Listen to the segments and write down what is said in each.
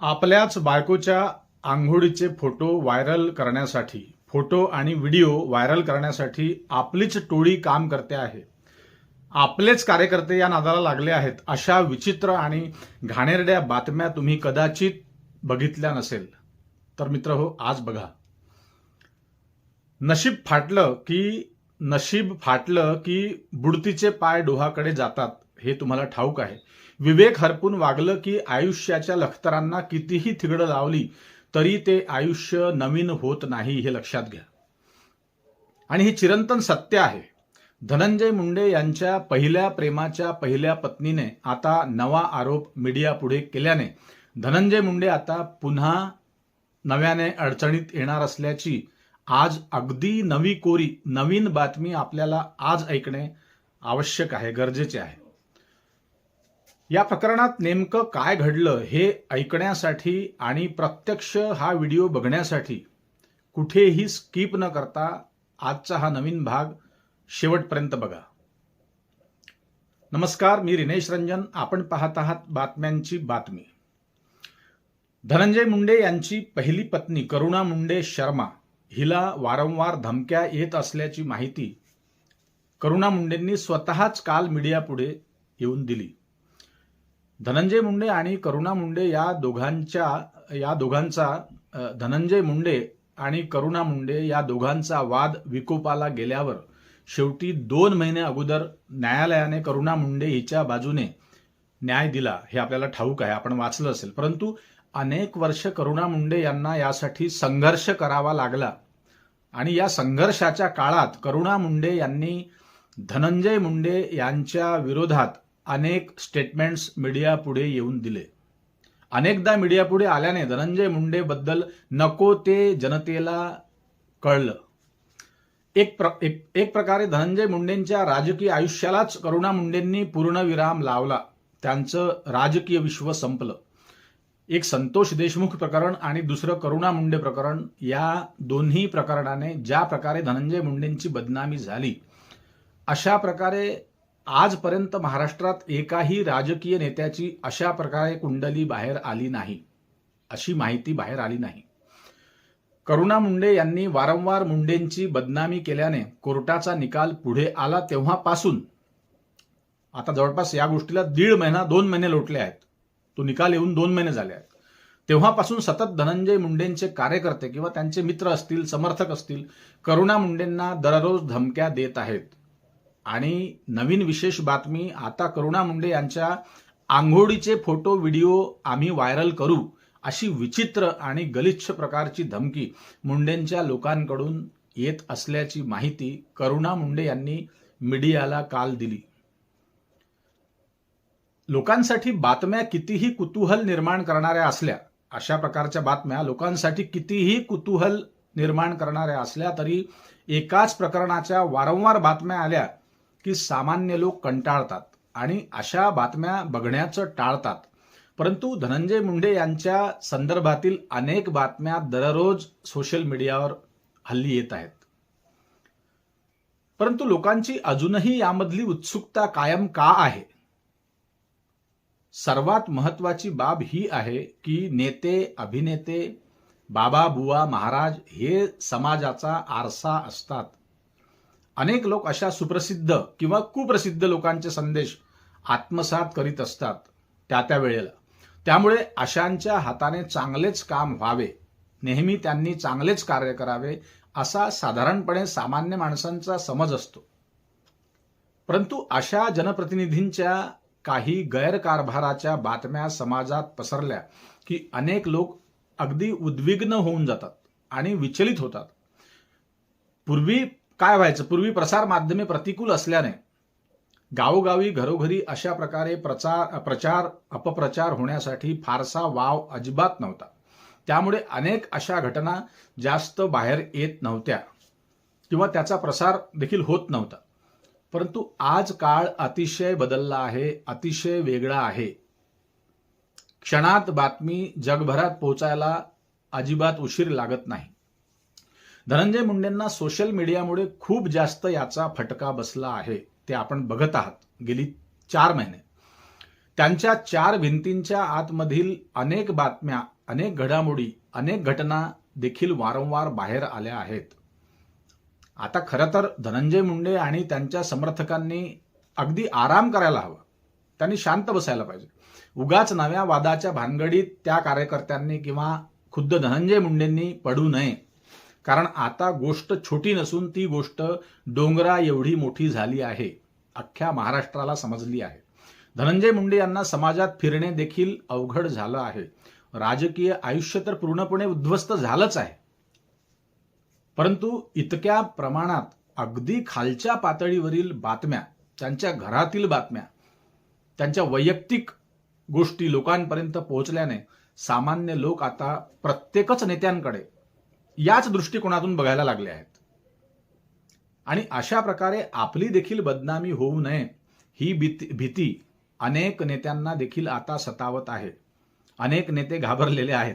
आपल्याच बायकोच्या आंघोळीचे फोटो व्हायरल करण्यासाठी फोटो आणि व्हिडिओ व्हायरल करण्यासाठी आपलीच टोळी काम करते आहे. आपलेच कार्यकर्ते या नादाला लागले आहेत अशा विचित्र आणि घाणेरड्या बातम्या तुम्ही कदाचित बघितल्या नसेल. तर मित्र हो आज बघा. नशीब फाटलं की नशीब फाटलं की बुडतीचे पाय डोहाकडे जातात. हे तुम्हाला ठाऊक आहे. विवेक हरपून वागलं की आयुष्याच्या लखतरांना कितीही थिगडं लावली तरी ते आयुष्य नवीन होत नाही हे लक्षात घ्या. आणि हे चिरंतन सत्य आहे. धनंजय मुंडे यांच्या पहिल्या प्रेमाच्या पहिल्या पत्नीने आता नवा आरोप मीडिया पुढे केल्याने धनंजय मुंडे आता पुन्हा नव्याने अडचणीत येणार असल्याची आज अगदी नवी कोरी नवीन बातमी आपल्याला आज ऐकणे आवश्यक आहे गरजेचे आहे. या प्रकरणात नेमकं काय घडलं हे ऐकण्यासाठी आणि प्रत्यक्ष हा व्हिडिओ बघण्यासाठी कुठेही स्किप न करता आजचा हा नवीन भाग शेवटपर्यंत बघा. नमस्कार मी रिनेश रंजन. आपण पाहत आहात बातम्यांची बातमी. धनंजय मुंडे यांची पहिली पत्नी करुणा मुंडे शर्मा हिला वारंवार धमक्या येत असल्याची माहिती करुणा मुंडेंनी स्वतःच काल मीडियापुढे येऊन दिली. धनंजय मुंडे आणि करुणा मुंडे या दोघांच्या या दोघांचा धनंजय मुंडे आणि करुणा मुंडे या दोघांचा वाद विकोपाला गेल्यावर शेवटी दोन महिने अगोदर न्यायालयाने करुणा मुंडे हिच्या बाजूने न्याय दिला. हे आपल्याला ठाऊक आहे. आपण वाचलं असेल. परंतु अनेक वर्ष करुणा मुंडे यांना यासाठी संघर्ष करावा लागला. आणि या संघर्षाच्या काळात करुणा मुंडे यांनी धनंजय मुंडे यांच्या विरोधात अनेक स्टेटमेंट्स मीडियापुढे येऊन दिले. अनेकदा मीडियापुढे आल्याने धनंजय मुंडेबद्दल नको ते जनतेला कळलं. एक प्र एक, एक प्रकारे धनंजय मुंडेंच्या राजकीय आयुष्यालाच करुणा मुंडेंनी पूर्णविराम लावला. त्यांचं राजकीय विश्व संपलं. एक संतोष देशमुख प्रकरण आणि दुसरं करुणा मुंडे प्रकरण या दोन्ही प्रकरणाने ज्या प्रकारे धनंजय मुंडेंची बदनामी झाली अशा प्रकारे आजपर्यंत महाराष्ट्रात एकाही राजकीय नेत्याची अशा प्रकारे कुंडली बाहेर आली नाही अशी माहिती बाहेर आली नाही. करुणा मुंडे यांनी वारंवार मुंडेंची बदनामी केल्याने कोर्टाचा निकाल पुढे आला तेव्हापासून. आता जवळपास या गोष्टीला दीड महिना दोन महिने लोटले आहेत. तो निकाल येऊन दोन महिने झाले आहेत. तेव्हापासून सतत धनंजय मुंडेंचे कार्यकर्ते किंवा त्यांचे मित्र असतील समर्थक असतील करुणा मुंडेंना दररोज धमक्या देत आहेत. आणि नवीन विशेष बातमी आता करुणा मुंडे यांच्या आंघोळीचे फोटो व्हिडिओ आम्ही व्हायरल करू अशी विचित्र आणि गलिच्छ प्रकारची धमकी मुंडेंच्या लोकांकडून येत असल्याची माहिती करुणा मुंडे यांनी मीडियाला काल दिली. लोकांसाठी बातम्या कितीही कुतूहल निर्माण करणाऱ्या असल्या अशा प्रकारच्या बातम्या लोकांसाठी कितीही कुतूहल निर्माण करणाऱ्या असल्या तरी एकाच प्रकरणाच्या वारंवार बातम्या आल्या की सामान्य लोक कंटाळतात आणि अशा बातम्या बघण्याचं टाळतात. परंतु धनंजय मुंडे यांच्या संदर्भातील अनेक बातम्या दररोज सोशल मीडियावर हल्ली येत आहेत. परंतु लोकांची अजूनही यामधली उत्सुकता कायम का आहे? सर्वात महत्वाची बाब ही आहे की नेते अभिनेते बाबा बुवा महाराज हे समाजाचा आरसा असतात. अनेक लोक अशा सुप्रसिद्ध किंवा कुप्रसिद्ध लोकांचे संदेश आत्मसात करीत असतात त्या त्या वेळेला. त्यामुळे अशांच्या हाताने चांगलेच काम व्हावे नेहमी त्यांनी चांगलेच कार्य करावे असा साधारणपणे सामान्य माणसांचा समज असतो. परंतु अशा जनप्रतिनिधींच्या काही गैरकारभाराच्या बातम्या समाजात पसरल्या की अनेक लोक अगदी उद्विग्न होऊन जातात आणि विचलित होतात. पूर्वी काय व्हायचं? पूर्वी प्रसार माध्यमे प्रतिकूल असल्याने गावोगावी घरोघरी अशा प्रकारे प्रचार प्रचार अपप्रचार होण्यासाठी फारसा वाव अजिबात नव्हता. त्यामुळे अनेक अशा घटना जास्त बाहेर येत नव्हत्या किंवा त्याचा प्रसार देखील होत नव्हता. परंतु आज काळ अतिशय बदलला आहे अतिशय वेगळा आहे. क्षणात बातमी जगभरात पोहोचायला अजिबात उशीर लागत नाही. धनंजय मुंडेंना सोशल मीडियामुळे खूप जास्त याचा फटका बसला आहे. ते आपण बघत आहात. गेली चार महिने. त्यांच्या चार भिंतींच्या आतमधील अनेक बातम्या अनेक घडामोडी अनेक घटना देखील वारंवार बाहेर आल्या आहेत. आता खरं तर धनंजय मुंडे आणि त्यांच्या समर्थकांनी अगदी आराम करायला हवा. त्यांनी शांत बसायला पाहिजे. उगाच नव्या वादाच्या भानगडीत त्या कार्यकर्त्यांनी किंवा खुद्द धनंजय मुंडेंनी पडू नये. कारण आता गोष्ट छोटी नसून ती गोष्ट डोंगरा एवढी मोठी झाली आहे. अख्ख्या महाराष्ट्राला समजली आहे. धनंजय मुंडे यांना समाजात फिरणे देखील अवघड झालं आहे. राजकीय आयुष्य तर पूर्णपणे उद्ध्वस्त झालंच आहे. परंतु इतक्या प्रमाणात अगदी खालच्या पातळीवरील बातम्या त्यांच्या घरातील बातम्या त्यांच्या वैयक्तिक गोष्टी लोकांपर्यंत पोहोचल्याने सामान्य लोक आता प्रत्येकच नेत्यांकडे याच दृष्टिकोनातून बघायला लागले आहेत. आणि अशा प्रकारे आपली देखील बदनामी होऊ नये ही भीती भीती अनेक नेत्यांना देखील आता सतावत आहे. अनेक नेते घाबरलेले आहेत.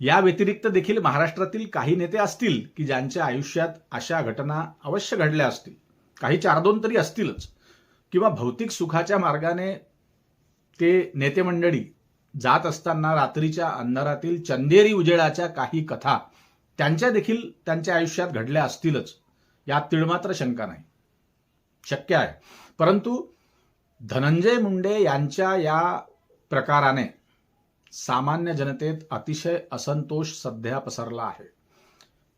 या व्यतिरिक्त देखील महाराष्ट्रातील काही नेते असतील की ज्यांच्या आयुष्यात अशा घटना अवश्य घडल्या असतील. काही चार दोन तरी असतीलच. किंवा भौतिक सुखाच्या मार्गाने ते नेते मंडळी जात असताना रात्रीच्या अंधारातील चंदेरी उजेडाच्या काही कथा त्यांच्या देखील त्यांच्या आयुष्यात घडल्या असतीलच. यात तिळमात्र शंका नाही. शक्य आहे. परंतु धनंजय मुंडे यांच्या या प्रकाराने सामान्य जनतेत अतिशय असंतोष सध्या पसरला आहे.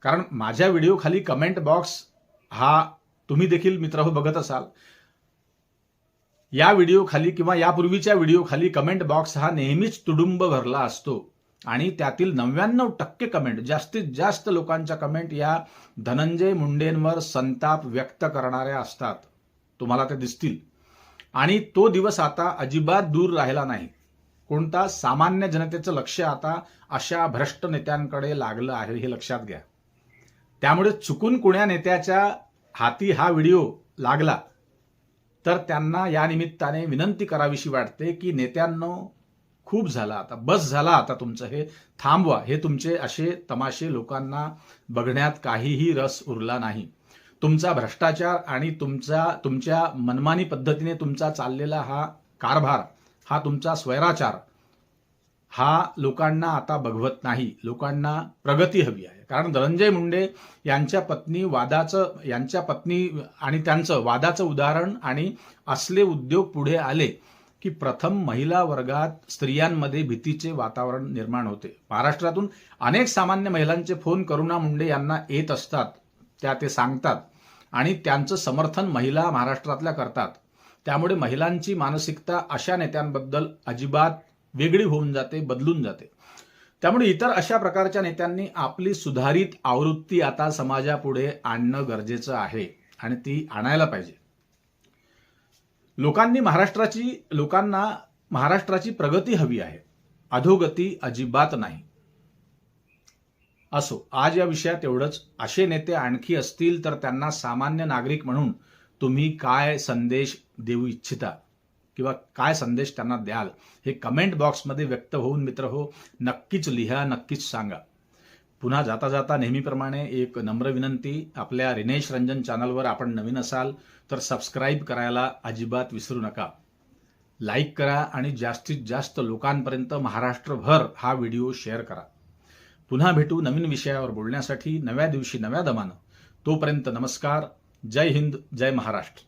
कारण माझ्या व्हिडिओ खाली कमेंट बॉक्स हा तुम्ही देखील मित्र हो बघत असाल. या व्हिडिओ खाली किंवा यापूर्वीच्या व्हिडिओ खाली कमेंट बॉक्स हा नेहमीच तुडुंब भरला असतो. आणि त्यातील नव्याण्णव टक्के कमेंट जास्तीत जास्त लोकांच्या कमेंट या धनंजय मुंडेंवर संताप व्यक्त करणाऱ्या असतात. तुम्हाला ते दिसतील. आणि तो दिवस आता अजिबात दूर राहिला नाही. कोणता सामान्य जनतेचं लक्ष आता अशा भ्रष्ट नेत्यांकडे लागलं आहे हे लक्षात घ्या. त्यामुळे चुकून कुण्या नेत्याच्या हाती हा व्हिडिओ लागला तर त्यांना या निमित्ताने विनंती करावीशी वाटते की नेत्यांनो खूप झाला आता. बस झाला आता तुमचं हे. थांबवा. हे तुमचे असे तमाशे लोकांना बघण्यात काहीही रस उरला नाही. तुमचा भ्रष्टाचार आणि तुमचा तुमच्या मनमानी पद्धतीने तुमचा चाललेला हा कारभार हा तुमचा स्वैराचार हा लोकांना आता बघवत नाही. लोकांना प्रगती हवी आहे. कारण धनंजय मुंडे यांच्या पत्नी वादाचं यांच्या पत्नी आणि त्यांचं वादाचं उदाहरण आणि असले उद्योग पुढे आले की प्रथम महिला वर्गात स्त्रियांमध्ये भीतीचे वातावरण निर्माण होते. महाराष्ट्रातून अनेक सामान्य महिलांचे फोन करुणा मुंडे यांना येत असतात त्या ते सांगतात आणि त्यांचं समर्थन महिला महाराष्ट्रातल्या करतात. त्यामुळे महिलांची मानसिकता अशा नेत्यांबद्दल अजिबात वेगळी होऊन जाते बदलून जाते. त्यामुळे इतर अशा प्रकारच्या नेत्यांनी आपली सुधारित आवृत्ती आता समाजापुढे आणणं गरजेचं आहे आणि ती आणायला पाहिजे. लोकांनी महाराष्ट्राची लोकांना महाराष्ट्राची प्रगती हवी आहे. अधोगती अजिबात नाही. असो आज या विषयात एवढंच. असे नेते आणखी असतील तर त्यांना सामान्य नागरिक म्हणून तुम्ही काय संदेश देऊ इच्छिता? किंवा काय संदेश त्यांना द्याल? हे कमेंट बॉक्समध्ये व्यक्त होऊन मित्र हो नक्कीच लिहा नक्कीच सांगा. पुन्हा जाता जाता नेहमीप्रमाणे एक नम्र विनंती. आपल्या रिनेश रंजन चॅनलवर आपण नवीन असाल तर सबस्क्राईब करायला अजिबात विसरू नका. लाईक करा आणि जास्तीत जास्त लोकांपर्यंत महाराष्ट्रभर हा व्हिडिओ शेअर करा. पुन्हा भेटू नवीन विषयावर बोलण्यासाठी नव्या दिवशी नव्या दमानं. तोपर्यंत नमस्कार. जय हिंद जय महाराष्ट्र.